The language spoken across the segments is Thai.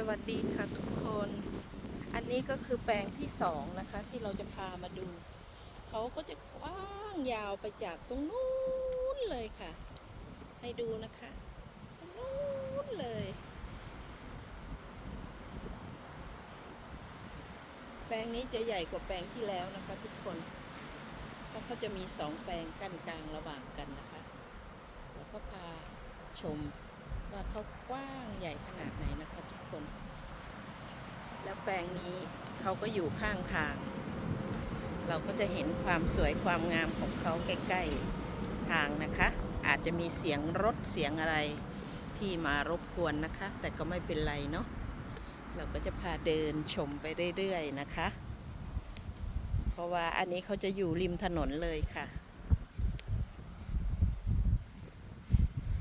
สวัสดีค่ะทุกคน อันนี้ก็คือแปลงที่สองนะคะ ที่เราจะพามาดู เขาก็จะกว้างยาวไปจากตรงนู้นเลยค่ะ ให้ดูนะคะ ตรงนู้นเลย แปลงนี้จะใหญ่กว่าแปลงที่แล้วนะคะ ทุกคน เพราะเขาจะมีสองแปลงกั้นกลางระหว่างกันนะคะ แล้วก็พาชม ว่าเขากว้างใหญ่ขนาดไหนนะคะทุกคน แล้วแปลงนี้เขาก็อยู่ข้างทาง เราก็จะเห็นความสวยความงามของเขาใกล้ๆทางนะคะ อาจจะมีเสียงรถเสียงอะไรที่มารบกวนนะคะ แต่ก็ไม่เป็นไรเนาะเราก็จะพาเดินชมไปเรื่อยๆนะคะ เพราะว่าอันนี้เขาจะอยู่ริมถนนเลยค่ะ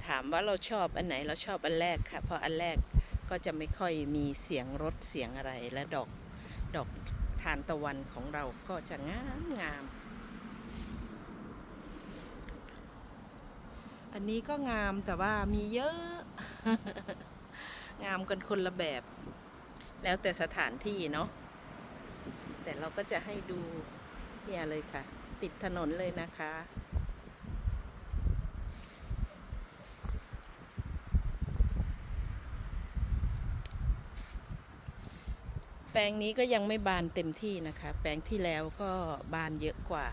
ถามว่าเราชอบอันไหนเราชอบอันแรกค่ะ เพราะอันแรกก็จะไม่ค่อยมีเสียงรถเสียงอะไรและดอกดอกทานตะวันของเราก็จะงามงาม อันนี้ก็งามแต่ว่ามีเยอะ งามกันคนละแบบ แล้วแต่สถานที่เนาะแต่เราก็จะให้ดูเนี่ยเลยค่ะ ติดถนนเลยนะคะ ลงนี้ก็ยังไม่บานเต็มที่นะคะ แปลงที่แล้วก็บานเยอะกว่า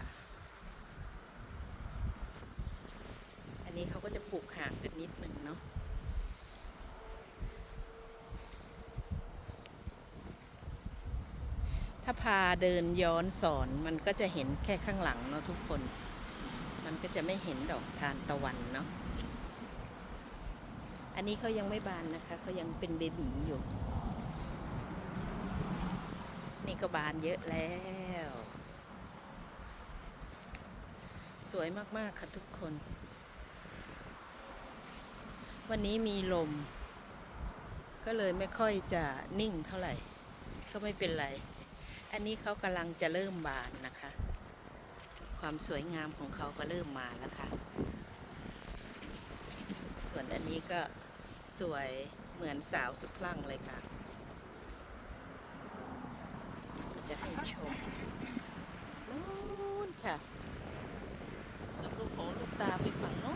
อันนี้เขาก็จะปลูกห่างกันนิดหนึ่งเนาะถ้าพาเดินย้อนสอนมันก็จะเห็นแค่ข้างหลังเนาะทุกคน มันก็จะไม่เห็นดอกทานตะวันเนาะ อันนี้เขายังไม่บานนะคะเขายังเป็นเบบีอยู่ นี่ก็บานเยอะแล้ว สวยมาก ๆ ค่ะทุกคน วันนี้มีลม ก็เลยไม่ค่อยจะนิ่งเท่าไหร่ ก็ไม่เป็นไร อันนี้เขากำลังจะเริ่มบานนะคะ ความสวยงามของเขาก็เริ่มมาแล้วค่ะ ส่วนอันนี้ก็สวยเหมือนสาวสุดพลั่งเลยค่ะ จะให้ชมนู้นค่ะสุดลูกหูลูกตาไปฝั่งโน้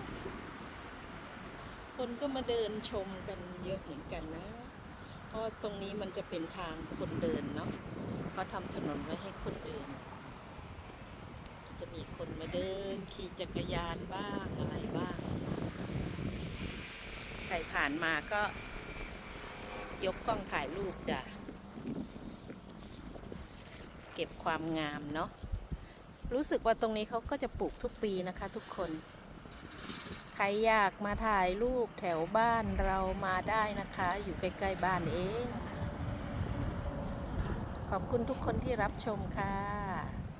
นคนก็มาเดินชมกันเยอะเหมือนกันนะ เพราะตรงนี้มันจะเป็นทางคนเดินเนาะเขาทำถนนไว้ให้คนเดิน จะมีคนมาเดินขี่จักรยานบ้างอะไรบ้าง ใครผ่านมาก็ยกกล้องถ่ายรูปจ้ะ ก็บความงามเนาะรู้สึกว่าตรงนี้เขาก็จะปลูกทุกปีนะคะ ทุกคน ใครอยากมาถ่ายรูปแถวบ้านเรามาได้นะคะ อยู่ใกล้ๆบ้านเอง ขอบคุณทุกคนที่รับชมค่ะ